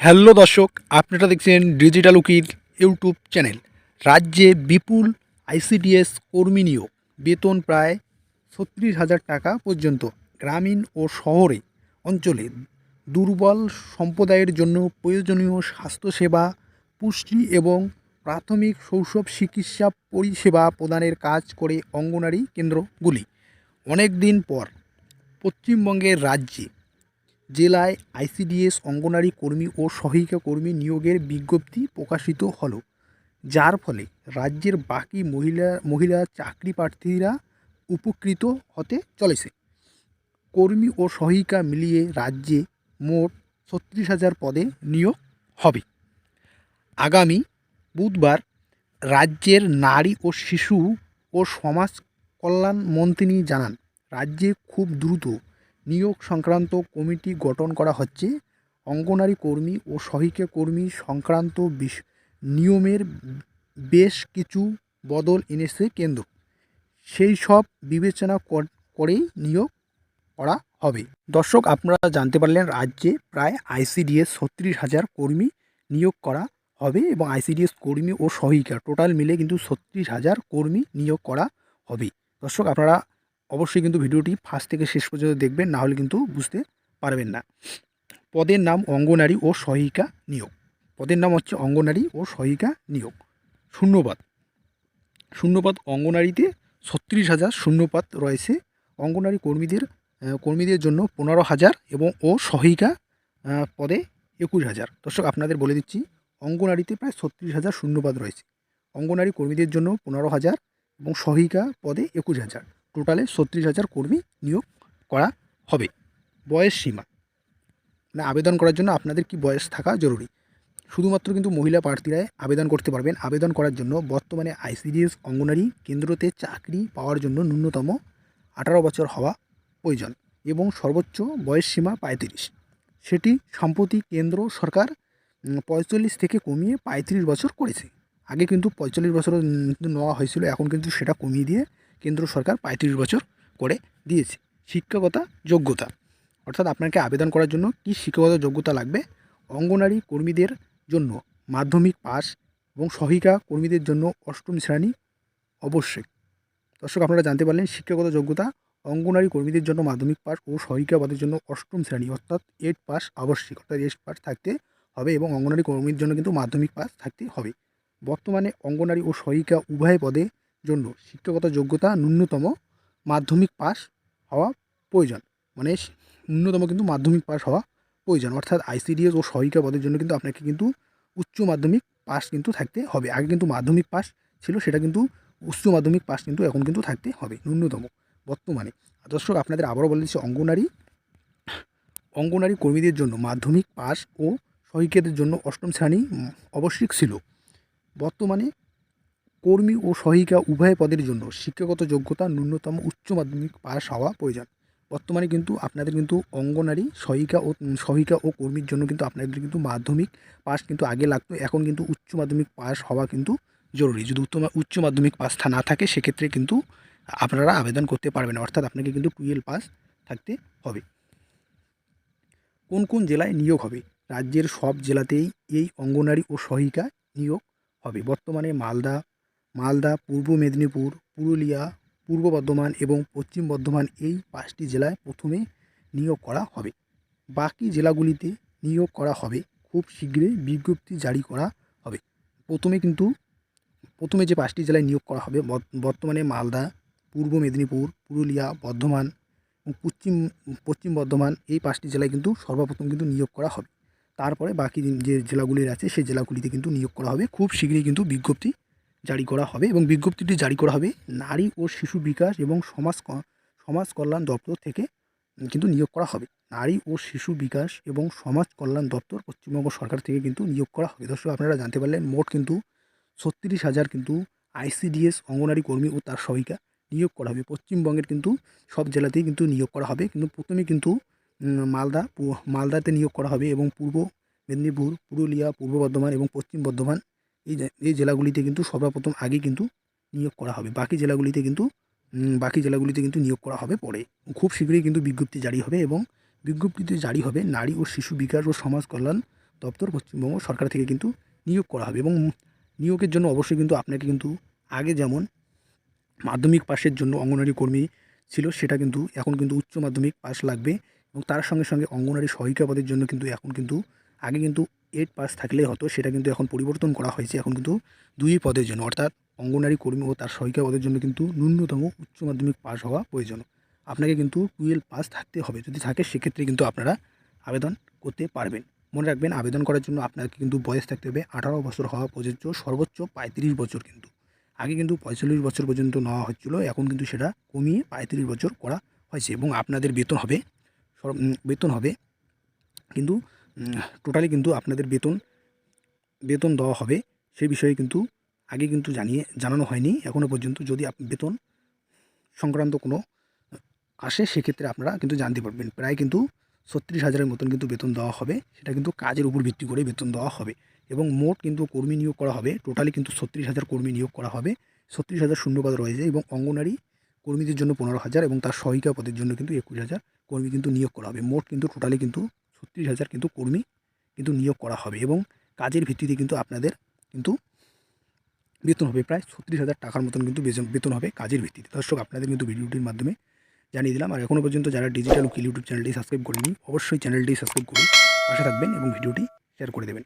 Hello দর্শক, আপনারা দেখছেন ডিজিটাল উকিল ইউটিউব চ্যানেল রাজ্যে বিপুল আইসিডিএস কর্মী নিয়োগ, বেতন প্রায় ছত্রিশ হাজার টাকা পর্যন্ত। গ্রামীণ ও শহরে অঞ্চলে দুর্বল সম্প্রদায়ের জন্য প্রয়োজনীয় স্বাস্থ্যসেবা, পুষ্টি এবং প্রাথমিক শৈশব চিকিৎসা পরিষেবা প্রদানের কাজ করে অঙ্গনারী কেন্দ্রগুলি। অনেক দিন পর পশ্চিমবঙ্গের রাজ্যে জেলায় আইসিডিএস অঙ্গনারী কর্মী ও সহায়িকা কর্মী নিয়োগের বিজ্ঞপ্তি প্রকাশিত হলো, যার ফলে রাজ্যের বাকি মহিলা মহিলা চাকরি প্রার্থীরা উপকৃত হতে চলেছে। কর্মী ও সহায়িকা মিলিয়ে রাজ্যে মোট ছত্রিশ হাজার পদে নিয়োগ হবে। আগামী বুধবার রাজ্যের নারী ও শিশু ও সমাজ কল্যাণ মন্ত্রী জানান, রাজ্যে খুব দ্রুত নিয়োগ সংক্রান্ত কমিটি গঠন করা হচ্ছে। অঙ্গনারী কর্মী ও সহায়িকা কর্মী সংক্রান্ত নিয়মের বেশ কিছু বদল এনেছে কেন্দ্র। সেই সব বিবেচনা কর- করেই নিয়োগ করা হবে। দর্শক, আপনারা জানতে পারলেন রাজ্যে প্রায় আইসিডিএস ছত্রিশ হাজার কর্মী নিয়োগ করা হবে এবং আইসিডিএস কর্মী ও সহায়িকা টোটাল মিলে কিন্তু ছত্রিশ হাজার কর্মী নিয়োগ করা হবে। দর্শক, আপনারা অবশ্যই কিন্তু ভিডিওটি ফার্স্ট থেকে শেষ পর্যন্ত দেখবেন না হলে কিন্তু বুঝতে পারবেন না। পদের নাম অঙ্গনারী ও সহায়িকা নিয়োগ। পদের নাম হচ্ছে অঙ্গনারী ও সহায়িকা নিয়োগ। শূন্যপাত শূন্যপাত অঙ্গনারীতে ছত্রিশ হাজার শূন্যপাত রয়েছে। অঙ্গনারী কর্মীদের কর্মীদের জন্য পনেরো হাজার এবং ও সহায়িকা আহ, পদে একুশ হাজার। দর্শক আপনাদের বলে দিচ্ছি অঙ্গনারীতে প্রায় ছত্রিশ হাজার শূন্যপাত রয়েছে। অঙ্গনারী কর্মীদের জন্য পনেরো হাজার এবং সহায়িকা পদে একুশ হাজার। টোটালে ছত্রিশ হাজার কর্মী নিয়োগ করা হবে। বয়স সীমা। মানে আবেদন করার জন্য আপনাদের কি বয়স থাকা জরুরি? শুধুমাত্র কিন্তু মহিলা প্রার্থীরাই আবেদন করতে পারবেন। আবেদন করার জন্য বর্তমানে আইসিডিএস অঙ্গনারী কেন্দ্রতে চাকরি পাওয়ার জন্য ন্যূনতম আঠারো বছর হওয়া প্রয়োজন এবং সর্বোচ্চ বয়স সীমা পঁয়ত্রিশ। সেটি সম্প্রতি কেন্দ্র সরকার পঁয়তাল্লিশ থেকে কমিয়ে পঁয়ত্রিশ বছর করেছে। আগে কিন্তু পঁয়তাল্লিশ বছর নেওয়া হয়েছিল, এখন কিন্তু সেটা কমিয়ে দিয়ে কেন্দ্র সরকার পঁয়ত্রিশ বছর করে দিয়েছে। শিক্ষাগত যোগ্যতা। অর্থাৎ আপনাকে আবেদন করার জন্য কি শিক্ষাগত যোগ্যতা লাগবে? অঙ্গনারী কর্মীদের জন্য মাধ্যমিক পাস এবং সহিকা কর্মীদের জন্য অষ্টম শ্রেণি অবশ্যই। দর্শক, আপনারা জানতে পারলেন শিক্ষাগত যোগ্যতা অঙ্গনারী কর্মীদের জন্য মাধ্যমিক পাস ও সহায়িকা পদের জন্য অষ্টম শ্রেণি, অর্থাৎ এইট পাস আবশ্যিক, অর্থাৎ এইট পাস থাকতে হবে এবং অঙ্গনারী কর্মীর জন্য কিন্তু মাধ্যমিক পাস থাকতে হবে। বর্তমানে অঙ্গনারী ও সহায়িকা উভয় পদে জন্য শিক্ষাগত যোগ্যতা ন্যূনতম মাধ্যমিক পাস হওয়া প্রয়োজন। মানে ন্যূনতম কিন্তু মাধ্যমিক পাস হওয়া প্রয়োজন। অর্থাৎ আইসিডিএস ও সহায়িকা পদের জন্য কিন্তু আপনাকে কিন্তু উচ্চ মাধ্যমিক পাস কিন্তু থাকতে হবে। আগে কিন্তু মাধ্যমিক পাস ছিল, সেটা কিন্তু উচ্চ মাধ্যমিক পাস কিন্তু এখন কিন্তু থাকতে হবে ন্যূনতম বর্তমানে। দর্শক, আপনাদের আবারও বলে দিচ্ছি, অঙ্গনারী অঙ্গনারী কর্মীদের জন্য মাধ্যমিক পাস ও সহায়িকাদের জন্য অষ্টম শ্রেণি আবশ্যিক ছিল। বর্তমানে কর্মী ও সহায়িকা উভয় পদের জন্য শিক্ষাগত যোগ্যতা ন্যূনতম উচ্চ মাধ্যমিক পাস হওয়া প্রয়োজন। বর্তমানে কিন্তু আপনাদের কিন্তু অঙ্গনারী সহায়িকা ও উম, সহায়িকা ও কর্মীর জন্য কিন্তু আপনাদের কিন্তু মাধ্যমিক পাস কিন্তু আগে লাগতো এখন কিন্তু উচ্চ মাধ্যমিক পাস হওয়া কিন্তু জরুরি। যদি উচ্চ মাধ্যমিক পাস থা- না থাকে সেক্ষেত্রে কিন্তু আপনারা আবেদন করতে পারবেন অর্থাৎ আপনাকে কিন্তু টুয়েলভ পাস থাকতে হবে। কোন কোন জেলায় নিয়োগ হবে? রাজ্যের সব জেলাতেই এই অঙ্গনারী ও সহায়িকা নিয়োগ হবে। বর্তমানে মালদা মালদা, পূর্ব মেদিনীপুর, পুরুলিয়া, পূর্ব বর্ধমান এবং পশ্চিম বর্ধমান এই পাঁচটি জেলায় প্রথমে নিয়োগ করা হবে। বাকি জেলাগুলিতে নিয়োগ করা হবে। খুব শীঘ্রই বিজ্ঞপ্তি জারি করা হবে। প্রথমে কিন্তু, প্রথমে যে পাঁচটি জেলায় নিয়োগ করা হবে, বর- বর্তমানে মালদা, পূর্ব মেদিনীপুর, পুরুলিয়া, বর্ধমান পশ্চিম পশ্চিম বর্ধমান এই পাঁচটি জেলায় কিন্তু সর্বপ্রথম কিন্তু নিয়োগ করা হবে। তারপরে বাকি যে জেলাগুলির আছে সেই জেলাগুলিতে কিন্তু নিয়োগ করা হবে। খুব শীঘ্রই কিন্তু বিজ্ঞপ্তি জারি করা হবে এবং বিজ্ঞপ্তিটি জারি করা হবে নারী ও শিশু বিকাশ এবং সমাজ সমাজ কল্যাণ দপ্তর থেকে কিন্তু নিয়োগ করা হবে। নারী ও শিশু বিকাশ এবং সমাজ কল্যাণ দপ্তর পশ্চিমবঙ্গ সরকার থেকে কিন্তু নিয়োগ করা হবে। দর্শক, আপনারা জানতে পারলেন মোট কিন্তু ছত্রিশ হাজার কিন্তু আইসিডিএস অঙ্গনারী কর্মী ও তার সহায়িকা নিয়োগ করা হবে। পশ্চিমবঙ্গের কিন্তু সব জেলাতেই কিন্তু নিয়োগ করা হবে। কিন্তু প্রথমে কিন্তু মালদা মালদাতে নিয়োগ করা হবে এবং পূর্ব মেদিনীপুর, পুরুলিয়া, পূর্ব বর্ধমান এবং পশ্চিম বর্ধমান এই এই জেলাগুলিতে কিন্তু সর্বপ্রথম আগে কিন্তু নিয়োগ করা হবে। বাকি জেলাগুলিতে কিন্তু বাকি জেলাগুলিতে কিন্তু নিয়োগ করা হবে পরে। খুব শীঘ্রই কিন্তু বিজ্ঞপ্তি জারি হবে এবং বিজ্ঞপ্তিতে জারি হবে নারী ও শিশু বিকাশ ও সমাজ কল্যাণ দপ্তর পশ্চিমবঙ্গ সরকার থেকে কিন্তু নিয়োগ করা হবে এবং নিয়োগের জন্য অবশ্যই কিন্তু আপনাকে কিন্তু আগে যেমন মাধ্যমিক পাশের জন্য অঙ্গনওয়াড়ি কর্মী ছিল সেটা কিন্তু এখন কিন্তু উচ্চ মাধ্যমিক পাশ লাগবে এবং তার সঙ্গে সঙ্গে অঙ্গনওয়াড়ি সহায়িকা পদের জন্য কিন্তু এখন কিন্তু আগে কিন্তু এইট পাস থাকলে হতো সেটা কিন্তু এখন পরিবর্তন করা হয়েছে। এখন কিন্তু দুই পদের জন্য, অর্থাৎ অঙ্গনওয়াড়ি কর্মী ও তার সহায়িকা পদের জন্য কিন্তু ন্যূনতম উচ্চ মাধ্যমিক পাস হওয়া প্রয়োজন। আপনাকে কিন্তু টুয়েলভ পাস থাকতে হবে। যদি থাকে, সেক্ষেত্রে কিন্তু আপনারা আবেদন করতে পারবেন। মনে রাখবেন, আবেদন করার জন্য আপনাকে কিন্তু বয়স থাকতে হবে আঠারো বছর হওয়া প্রযোজ্য, সর্বোচ্চ পঁয়ত্রিশ বছর কিন্তু। আগে কিন্তু পঁয়তাল্লিশ বছর পর্যন্ত নেওয়া হচ্ছিল, এখন কিন্তু সেটা কমিয়ে পঁয়ত্রিশ বছর করা হয়েছে এবং আপনাদের বেতন হবে বেতন হবে কিন্তু টোটালি কিন্তু আপনাদের বেতন বেতন দেওয়া হবে। সেই বিষয়ে কিন্তু আগে কিন্তু জানিয়ে, জানানো হয়নি। এখনও পর্যন্ত যদি বেতন সংক্রান্ত কোনো আসে, সেক্ষেত্রে আপনারা কিন্তু জানতে পারবেন। প্রায় কিন্তু ছত্রিশ হাজারের মতন কিন্তু বেতন দেওয়া হবে। সেটা কিন্তু কাজের উপর ভিত্তি করে বেতন দেওয়া হবে। এবং মোট কিন্তু কর্মী নিয়োগ করা হবে। টোটালি কিন্তু ছত্রিশ হাজার কর্মী নিয়োগ করা হবে। ছত্রিশ হাজার শূন্যপদ রয়েছে এবং অঙ্গনারী কর্মীদের জন্য পনেরো হাজার এবং তার সহায়িকা পদের জন্য কিন্তু একুশ হাজার কর্মী কিন্তু নিয়োগ করা হবে। মোট কিন্তু টোটালি কিন্তু ছত্রিশ হাজার কিন্তু কর্মী কিন্তু নিয়োগ করা হবে এবং কাজের ভিত্তিতে কিন্তু আপনাদের কিন্তু বেতন হবে। প্রায় ছত্রিশ হাজার টাকার মতন কিন্তু বেতন- হবে কাজের ভিত্তিতে। দর্শক, আপনাদের কিন্তু ভিডিওটির মাধ্যমে জানিয়ে দিলাম। আর এখনও পর্যন্ত যারা ডিজিটাল উকিল ইউটিউব চ্যানেলটি সাবস্ক্রাইব করেনি অবশ্যই চ্যানেলটি সাবস্ক্রাইব করুন পাশে থাকবেন এবং ভিডিওটি শেয়ার করে দেবেন।